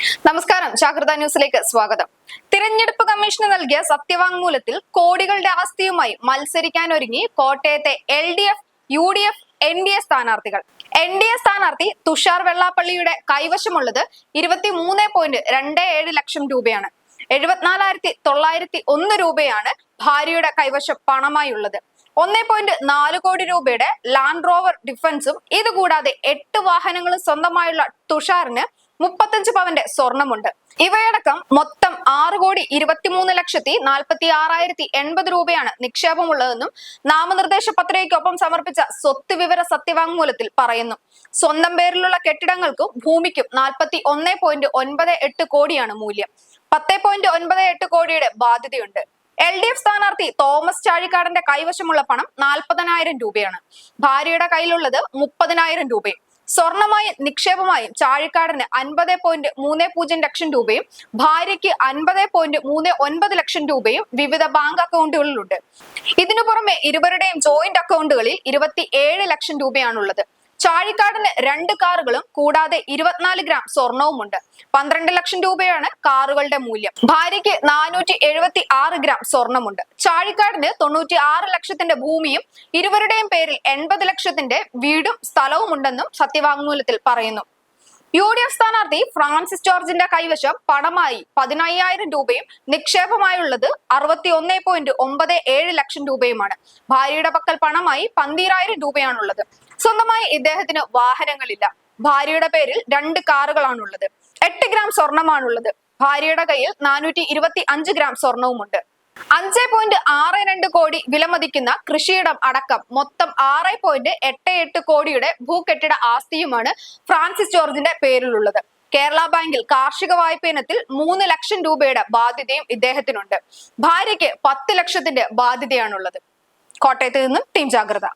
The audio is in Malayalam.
നമസ്കാരം ജാഗ്രത ന്യൂസിലേക്ക് സ്വാഗതം. തിരഞ്ഞെടുപ്പ് കമ്മീഷന് നൽകിയ സത്യവാങ്മൂലത്തിൽ കോടികളുടെ ആസ്തിയുമായി മത്സരിക്കാൻ ഒരുങ്ങി കോട്ടയത്തെ L D F U D F N D A സ്ഥാനാർത്ഥികൾ. എൻ ഡി എ സ്ഥാനാർത്ഥി തുഷാർ വെള്ളാപ്പള്ളിയുടെ കൈവശമുള്ളത് ഇരുപത്തി മൂന്ന് പോയിന്റ് രണ്ട് ഏഴ് ലക്ഷം രൂപയാണ്. എഴുപത്തിനാലായിരത്തി തൊള്ളായിരത്തി ഒന്ന് രൂപയാണ് ഭാര്യയുടെ കൈവശം പണമായുള്ളത്. ഒന്നേ പോയിന്റ് നാല് കോടി രൂപയുടെ ലാൻഡ് റോവർ ഡിഫൻസും ഇതുകൂടാതെ എട്ട് വാഹനങ്ങളും സ്വന്തമായുള്ള തുഷാറിന് മുപ്പത്തഞ്ച് പവന്റെ സ്വർണമുണ്ട്. ഇവയടക്കം മൊത്തം ആറ് കോടി ഇരുപത്തിമൂന്ന് ലക്ഷത്തി നാൽപ്പത്തി ആറായിരത്തി എൺപത് രൂപയാണ് നിക്ഷേപമുള്ളതെന്നും നാമനിർദ്ദേശ പത്രികയ്ക്കൊപ്പം സമർപ്പിച്ച സ്വത്ത് വിവര സത്യവാങ്മൂലത്തിൽ പറയുന്നു. സ്വന്തം പേരിലുള്ള കെട്ടിടങ്ങൾക്കും ഭൂമിക്കും നാൽപ്പത്തി ഒന്നേ പോയിന്റ് ഒൻപത് എട്ട് കോടിയാണ് മൂല്യം. പത്ത് പോയിന്റ് ഒൻപത് എട്ട് കോടിയുടെ ബാധ്യതയുണ്ട്. എൽ ഡി എഫ് സ്ഥാനാർത്ഥി തോമസ് ചാഴിക്കാടന്റെ കൈവശമുള്ള പണം നാൽപ്പതിനായിരം രൂപയാണ്. ഭാര്യയുടെ കയ്യിലുള്ളത് മുപ്പതിനായിരം രൂപയും. സ്വർണമായും നിക്ഷേപമായും ചാഴിക്കാടന് അൻപത് പോയിന്റ് മൂന്ന് പൂജ്യം ലക്ഷം രൂപയും ഭാര്യയ്ക്ക് അൻപത് പോയിന്റ് മൂന്ന് ഒൻപത് ലക്ഷം രൂപയും വിവിധ ബാങ്ക് അക്കൗണ്ടുകളിലുണ്ട്. ഇതിനു പുറമെ ഇരുവരുടെയും ജോയിന്റ് അക്കൗണ്ടുകളിൽ ഇരുപത്തി ഏഴ് ലക്ഷം രൂപയാണുള്ളത്. ചാഴിക്കാടിന് രണ്ട് കാറുകളും കൂടാതെ ഇരുപത്തിനാല് ഗ്രാം സ്വർണവുമുണ്ട്. പന്ത്രണ്ട് ലക്ഷം രൂപയാണ് കാറുകളുടെ മൂല്യം. ഭാര്യയ്ക്ക് നാനൂറ്റി എഴുപത്തി ആറ് ഗ്രാം സ്വർണമുണ്ട്. ചാഴിക്കാടിന് തൊണ്ണൂറ്റി ആറ് ലക്ഷത്തിന്റെ ഭൂമിയും ഇരുവരുടെയും പേരിൽ എൺപത് ലക്ഷത്തിന്റെ വീടും സ്ഥലവും ഉണ്ടെന്നും സത്യവാങ്മൂലത്തിൽ പറയുന്നു. യു ഡി എഫ് സ്ഥാനാർത്ഥി ഫ്രാൻസിസ് ജോർജിന്റെ കൈവശം പണമായി പതിനയ്യായിരം രൂപയും നിക്ഷേപമായുള്ളത് അറുപത്തി ഒന്നേ പോയിന്റ് ഒമ്പത് ഏഴ് ലക്ഷം രൂപയുമാണ്. ഭാര്യയുടെ പക്കൽ പണമായി പന്തീരായിരം രൂപയാണുള്ളത്. സ്വന്തമായി ഇദ്ദേഹത്തിന് വാഹനങ്ങളില്ല. ഭാര്യയുടെ പേരിൽ രണ്ട് കാറുകളാണുള്ളത്. എട്ട് ഗ്രാം സ്വർണമാണുള്ളത്. ഭാര്യയുടെ കയ്യിൽ നാനൂറ്റി ഇരുപത്തി അഞ്ച് ഗ്രാം സ്വർണവുമുണ്ട്. അഞ്ച് പോയിന്റ് ആറ് രണ്ട് കോടി വിലമതിക്കുന്ന കൃഷിയിടം അടക്കം മൊത്തം ആറ് പോയിന്റ് എട്ട് എട്ട് കോടിയുടെ ഭൂകെട്ടിട ആസ്തിയുമാണ് ഫ്രാൻസിസ് ജോർജിന്റെ പേരിലുള്ളത്. കേരള ബാങ്കിൽ കാർഷിക വായ്പ ഇനത്തിൽ മൂന്ന് ലക്ഷം രൂപയുടെ ബാധ്യതയും ഇദ്ദേഹത്തിനുണ്ട്. ഭാര്യയ്ക്ക് പത്ത് ലക്ഷത്തിന്റെ ബാധ്യതയാണുള്ളത്. കോട്ടയത്ത് നിന്നും ടീം ജാഗ്രത.